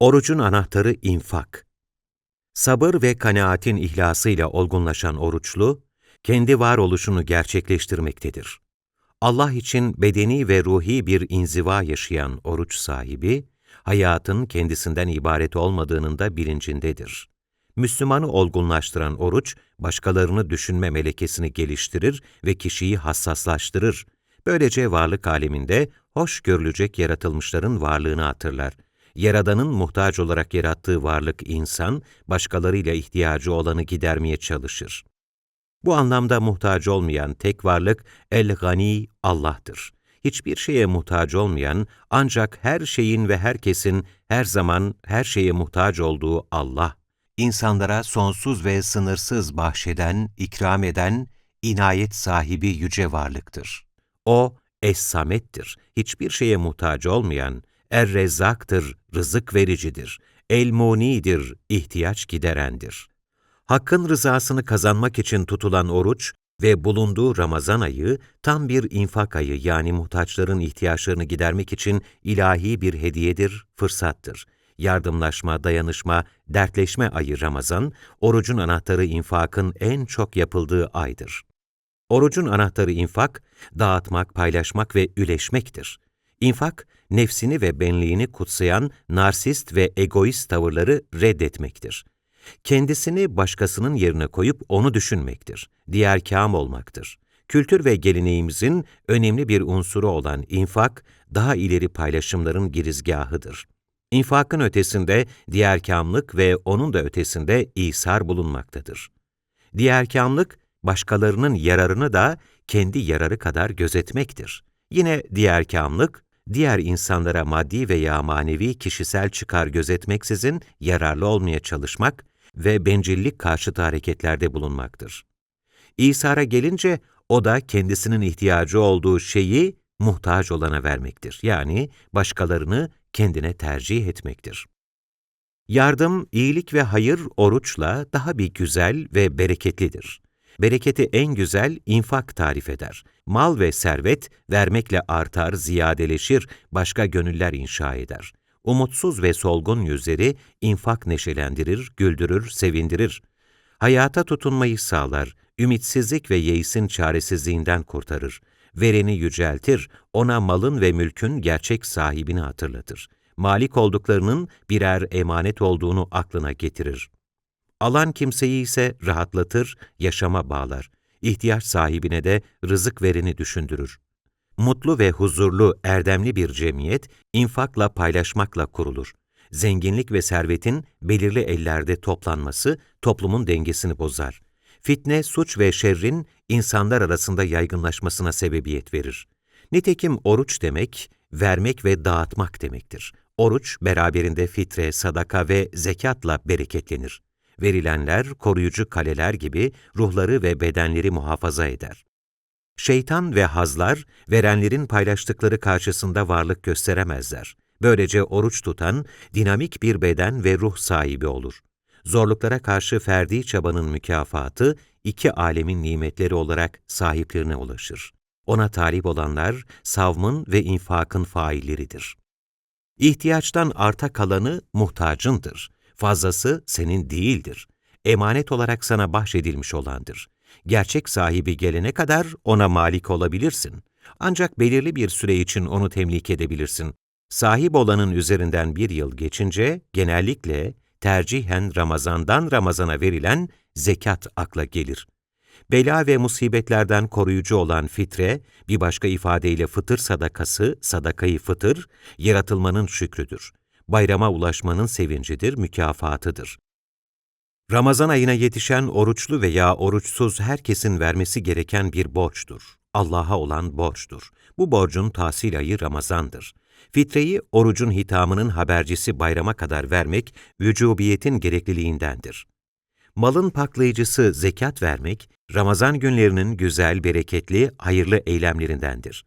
Orucun anahtarı infak. Sabır ve kanaatin ihlasıyla olgunlaşan oruçlu, kendi varoluşunu gerçekleştirmektedir. Allah için bedeni ve ruhi bir inziva yaşayan oruç sahibi, hayatın kendisinden ibaret olmadığının da bilincindedir. Müslümanı olgunlaştıran oruç, başkalarını düşünme melekesini geliştirir ve kişiyi hassaslaştırır. Böylece varlık aleminde hoş görülecek yaratılmışların varlığını hatırlar. Yaradanın muhtaç olarak yarattığı varlık insan, başkalarıyla ihtiyacı olanı gidermeye çalışır. Bu anlamda muhtaç olmayan tek varlık El-Gani Allah'tır. Hiçbir şeye muhtaç olmayan, ancak her şeyin ve herkesin her zaman her şeye muhtaç olduğu Allah, insanlara sonsuz ve sınırsız bahşeden, ikram eden, inayet sahibi yüce varlıktır. O, Es-Samet'tir, hiçbir şeye muhtaç olmayan, Er-Rezzak'tır, rızık vericidir, El-Muni'dir, ihtiyaç giderendir. Hakkın rızasını kazanmak için tutulan oruç ve bulunduğu Ramazan ayı tam bir infak ayı yani muhtaçların ihtiyaçlarını gidermek için ilahi bir hediyedir, fırsattır. Yardımlaşma, dayanışma, dertleşme ayı Ramazan, orucun anahtarı infakın en çok yapıldığı aydır. Orucun anahtarı infak, dağıtmak, paylaşmak ve üleşmektir. İnfak, nefsini ve benliğini kutsayan narsist ve egoist tavırları reddetmektir. Kendisini başkasının yerine koyup onu düşünmektir. Diğer kâm olmaktır. Kültür ve geleneğimizin önemli bir unsuru olan infak, daha ileri paylaşımların girizgahıdır. İnfakın ötesinde diğerkâmlık ve onun da ötesinde İsar bulunmaktadır. Diğerkâmlık, başkalarının yararını da kendi yararı kadar gözetmektir. Yine diğerkâmlık, diğer insanlara maddi veya manevi kişisel çıkar gözetmeksizin yararlı olmaya çalışmak ve bencillik karşıtı hareketlerde bulunmaktır. İsa'ra gelince o da kendisinin ihtiyacı olduğu şeyi muhtaç olana vermektir. Yani başkalarını kendine tercih etmektir. Yardım, iyilik ve hayır oruçla daha bir güzel ve bereketlidir. Bereketi en güzel infak tarif eder. Mal ve servet vermekle artar, ziyadeleşir, başka gönüller inşa eder. Umutsuz ve solgun yüzleri infak neşelendirir, güldürür, sevindirir. Hayata tutunmayı sağlar, ümitsizlik ve yeisin çaresizliğinden kurtarır. Vereni yüceltir, ona malın ve mülkün gerçek sahibini hatırlatır. Malik olduklarının birer emanet olduğunu aklına getirir. Alan kimseyi ise rahatlatır, yaşama bağlar. İhtiyaç sahibine de rızık vereni düşündürür. Mutlu ve huzurlu, erdemli bir cemiyet, infakla paylaşmakla kurulur. Zenginlik ve servetin belirli ellerde toplanması toplumun dengesini bozar. Fitne, suç ve şerrin insanlar arasında yaygınlaşmasına sebebiyet verir. Nitekim oruç demek, vermek ve dağıtmak demektir. Oruç, beraberinde fitre, sadaka ve zekatla bereketlenir. Verilenler, koruyucu kaleler gibi ruhları ve bedenleri muhafaza eder. Şeytan ve hazlar, verenlerin paylaştıkları karşısında varlık gösteremezler. Böylece oruç tutan, dinamik bir beden ve ruh sahibi olur. Zorluklara karşı ferdi çabanın mükafatı, iki alemin nimetleri olarak sahiplerine ulaşır. Ona talip olanlar, savmın ve infakın failleridir. İhtiyaçtan arta kalanı muhtacındır. Fazlası senin değildir. Emanet olarak sana bahşedilmiş olandır. Gerçek sahibi gelene kadar ona malik olabilirsin. Ancak belirli bir süre için onu temlik edebilirsin. Sahip olanın üzerinden bir yıl geçince genellikle tercihen Ramazan'dan Ramazan'a verilen zekat akla gelir. Bela ve musibetlerden koruyucu olan fitre, bir başka ifadeyle fıtır sadakası, sadakayı fıtır, yaratılmanın şükrüdür. Bayrama ulaşmanın sevincidir, mükafatıdır. Ramazan ayına yetişen oruçlu veya oruçsuz herkesin vermesi gereken bir borçtur. Allah'a olan borçtur. Bu borcun tahsil ayı Ramazan'dır. Fitreyi orucun hitamının habercisi bayrama kadar vermek, vücubiyetin gerekliliğindendir. Malın paklayıcısı zekat vermek, Ramazan günlerinin güzel, bereketli, hayırlı eylemlerindendir.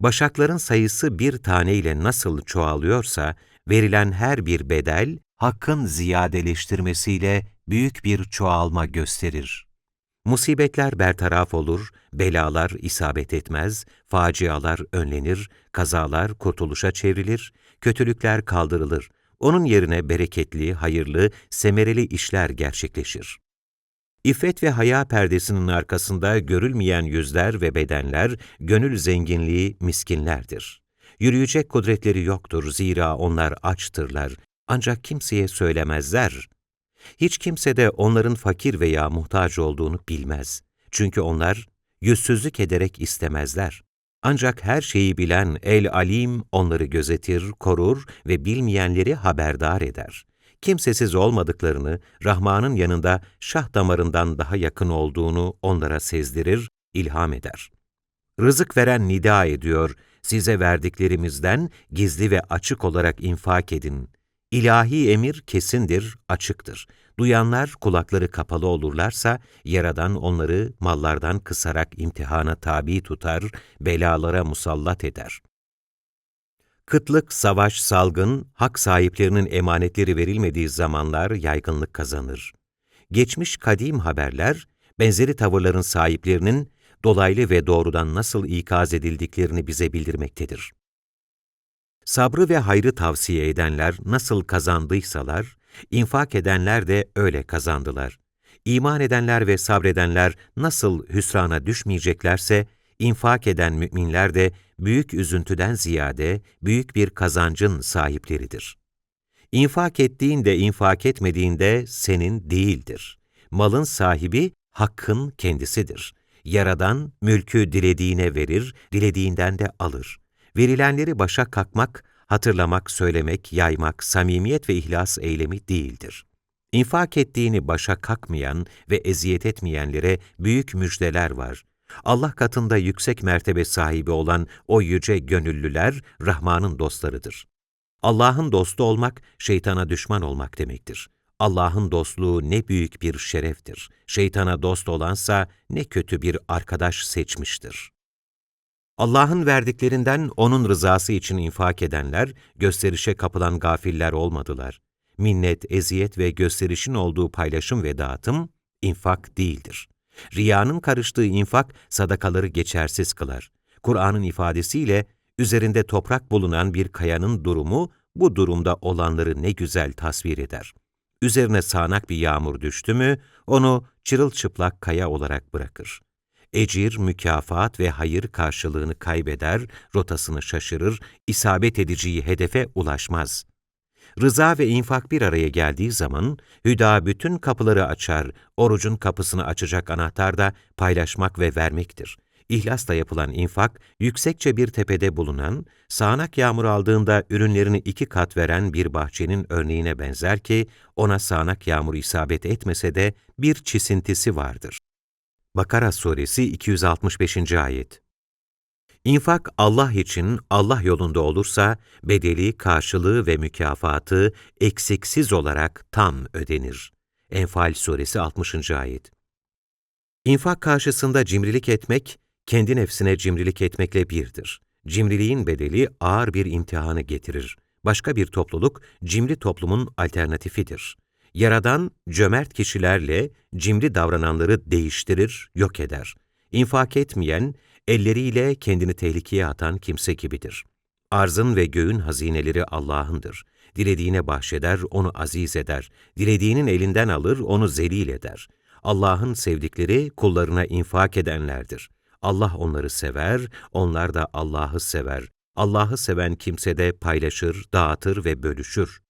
Başakların sayısı bir tane ile nasıl çoğalıyorsa, verilen her bir bedel, Hakkın ziyadeleştirmesiyle büyük bir çoğalma gösterir. Musibetler bertaraf olur, belalar isabet etmez, facialar önlenir, kazalar kurtuluşa çevrilir, kötülükler kaldırılır, onun yerine bereketli, hayırlı, semereli işler gerçekleşir. İffet ve haya perdesinin arkasında görülmeyen yüzler ve bedenler, gönül zenginliği miskinlerdir. Yürüyecek kudretleri yoktur zira onlar açtırlar, ancak kimseye söylemezler. Hiç kimse de onların fakir veya muhtaç olduğunu bilmez. Çünkü onlar yüzsüzlük ederek istemezler. Ancak her şeyi bilen El-Alim onları gözetir, korur ve bilmeyenleri haberdar eder. Kimsesiz olmadıklarını, Rahman'ın yanında şah damarından daha yakın olduğunu onlara sezdirir, ilham eder. Rızık veren nida ediyor, size verdiklerimizden gizli ve açık olarak infak edin. İlahi emir kesindir, açıktır. Duyanlar kulakları kapalı olurlarsa, Yaradan onları mallardan kısarak imtihana tabi tutar, belalara musallat eder. Kıtlık, savaş, salgın, hak sahiplerinin emanetleri verilmediği zamanlar yaygınlık kazanır. Geçmiş kadim haberler, benzeri tavırların sahiplerinin dolaylı ve doğrudan nasıl ikaz edildiklerini bize bildirmektedir. Sabrı ve hayrı tavsiye edenler nasıl kazandıysalar, infak edenler de öyle kazandılar. İman edenler ve sabredenler nasıl hüsrana düşmeyeceklerse, infak eden müminler de büyük üzüntüden ziyade büyük bir kazancın sahipleridir. İnfak ettiğinde infak etmediğinde senin değildir. Malın sahibi hakkın kendisidir. Yaradan mülkü dilediğine verir, dilediğinden de alır. Verilenleri başa kakmak, hatırlamak, söylemek, yaymak, samimiyet ve ihlas eylemi değildir. İnfak ettiğini başa kakmayan ve eziyet etmeyenlere büyük müjdeler var. Allah katında yüksek mertebe sahibi olan o yüce gönüllüler Rahman'ın dostlarıdır. Allah'ın dostu olmak, şeytana düşman olmak demektir. Allah'ın dostluğu ne büyük bir şereftir. Şeytana dost olansa ne kötü bir arkadaş seçmiştir. Allah'ın verdiklerinden O'nun rızası için infak edenler, gösterişe kapılan gafiller olmadılar. Minnet, eziyet ve gösterişin olduğu paylaşım ve dağıtım, infak değildir. Riyanın karıştığı infak, sadakaları geçersiz kılar. Kur'an'ın ifadesiyle, üzerinde toprak bulunan bir kayanın durumu, bu durumda olanları ne güzel tasvir eder. Üzerine sağanak bir yağmur düştü mü, onu çırılçıplak kaya olarak bırakır. Ecir, mükafat ve hayır karşılığını kaybeder, rotasını şaşırır, isabet edeceği hedefe ulaşmaz. Rıza ve infak bir araya geldiği zaman, hüda bütün kapıları açar, orucun kapısını açacak anahtar da paylaşmak ve vermektir. İhlasla yapılan infak, yüksekçe bir tepede bulunan, sağanak yağmur aldığında ürünlerini iki kat veren bir bahçenin örneğine benzer ki, ona sağanak yağmur isabet etmese de bir çisintisi vardır. Bakara Suresi 265. Ayet İnfak Allah için Allah yolunda olursa bedeli, karşılığı ve mükafatı eksiksiz olarak tam ödenir. Enfal Suresi 60. Ayet İnfak karşısında cimrilik etmek, kendi nefsine cimrilik etmekle birdir. Cimriliğin bedeli ağır bir imtihanı getirir. Başka bir topluluk, cimri toplumun alternatifidir. Yaradan, cömert kişilerle cimri davrananları değiştirir, yok eder. İnfak etmeyen, elleriyle kendini tehlikeye atan kimse gibidir. Arzın ve göğün hazineleri Allah'ındır. Dilediğine bahşeder, onu aziz eder. Dilediğinin elinden alır, onu zelil eder. Allah'ın sevdikleri kullarına infak edenlerdir. Allah onları sever, onlar da Allah'ı sever. Allah'ı seven kimse de paylaşır, dağıtır ve bölüşür.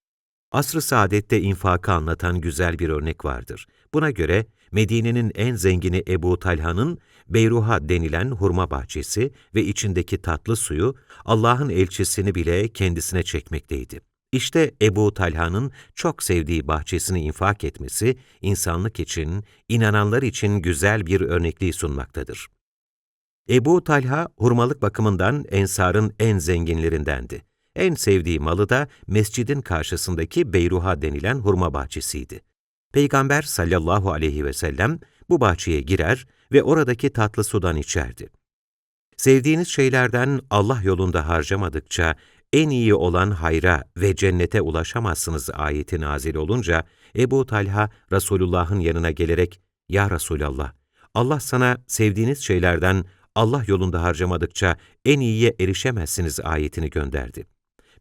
Asr-ı Saadet'te infakı anlatan güzel bir örnek vardır. Buna göre Medine'nin en zengini Ebu Talha'nın Beyruha denilen hurma bahçesi ve içindeki tatlı suyu Allah'ın elçisini bile kendisine çekmekteydi. İşte Ebu Talha'nın çok sevdiği bahçesini infak etmesi, insanlık için, inananlar için güzel bir örnekliği sunmaktadır. Ebu Talha, hurmalık bakımından Ensar'ın en zenginlerindendi. En sevdiği malı da mescidin karşısındaki Beyruha denilen hurma bahçesiydi. Peygamber sallallahu aleyhi ve sellem bu bahçeye girer ve oradaki tatlı sudan içerdi. Sevdiğiniz şeylerden Allah yolunda harcamadıkça en iyi olan hayra ve cennete ulaşamazsınız ayeti nazil olunca Ebu Talha Resulullah'ın yanına gelerek ''Ya Resulallah, Allah sana sevdiğiniz şeylerden Allah yolunda harcamadıkça en iyiye erişemezsiniz ayetini gönderdi.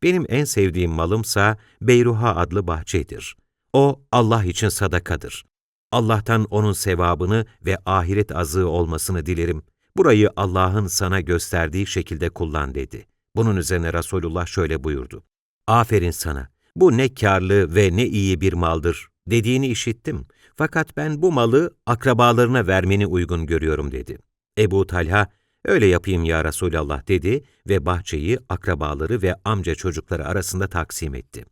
Benim en sevdiğim malımsa Beyruha adlı bahçedir. O Allah için sadakadır. Allah'tan onun sevabını ve ahiret azığı olmasını dilerim. Burayı Allah'ın sana gösterdiği şekilde kullan dedi. Bunun üzerine Resulullah şöyle buyurdu. Aferin sana, bu ne kârlı ve ne iyi bir maldır dediğini işittim. Fakat ben bu malı akrabalarına vermeni uygun görüyorum dedi. Ebu Talha, öyle yapayım ya Resulallah dedi ve bahçeyi akrabaları ve amca çocukları arasında taksim etti.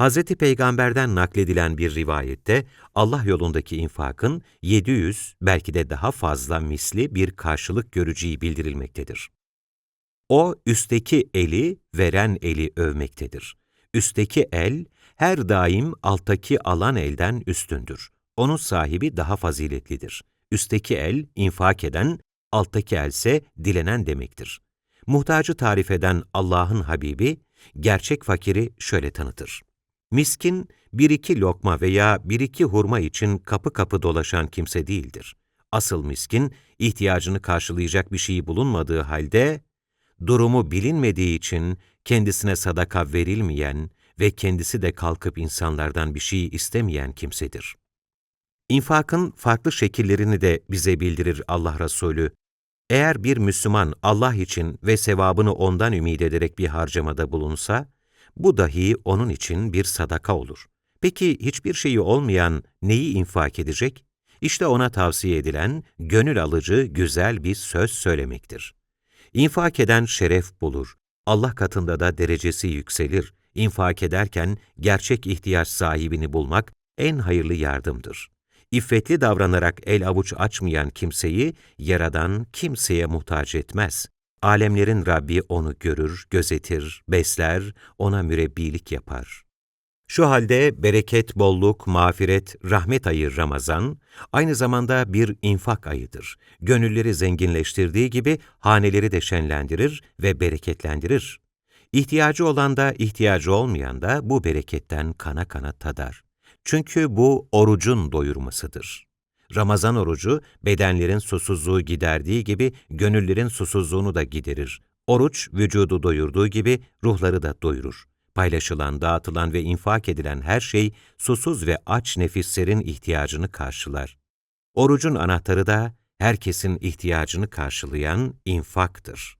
Hz. Peygamber'den nakledilen bir rivayette Allah yolundaki infakın 700 belki de daha fazla misli bir karşılık göreceği bildirilmektedir. O, üstteki eli, veren eli övmektedir. Üstteki el, her daim alttaki alan elden üstündür. Onun sahibi daha faziletlidir. Üstteki el, infak eden, alttaki else dilenen demektir. Muhtacı tarif eden Allah'ın Habibi, gerçek fakiri şöyle tanıtır. Miskin, bir iki lokma veya bir iki hurma için kapı kapı dolaşan kimse değildir. Asıl miskin, ihtiyacını karşılayacak bir şey bulunmadığı halde, durumu bilinmediği için kendisine sadaka verilmeyen ve kendisi de kalkıp insanlardan bir şey istemeyen kimsedir. İnfakın farklı şekillerini de bize bildirir Allah Resulü. Eğer bir Müslüman Allah için ve sevabını ondan ümit ederek bir harcamada bulunsa, bu dahi onun için bir sadaka olur. Peki hiçbir şeyi olmayan neyi infak edecek? İşte ona tavsiye edilen gönül alıcı güzel bir söz söylemektir. İnfak eden şeref bulur. Allah katında da derecesi yükselir. İnfak ederken gerçek ihtiyaç sahibini bulmak en hayırlı yardımdır. İffetli davranarak el avuç açmayan kimseyi Yaradan kimseye muhtaç etmez. Alemlerin Rabbi onu görür, gözetir, besler, ona mürebbilik yapar. Şu halde bereket, bolluk, mağfiret, rahmet ayı Ramazan, aynı zamanda bir infak ayıdır. Gönülleri zenginleştirdiği gibi haneleri de şenlendirir ve bereketlendirir. İhtiyacı olan da ihtiyacı olmayan da bu bereketten kana kana tadar. Çünkü bu orucun doyurmasıdır. Ramazan orucu bedenlerin susuzluğu giderdiği gibi gönüllerin susuzluğunu da giderir. Oruç vücudu doyurduğu gibi ruhları da doyurur. Paylaşılan, dağıtılan ve infak edilen her şey susuz ve aç nefislerin ihtiyacını karşılar. Orucun anahtarı da herkesin ihtiyacını karşılayan infaktır.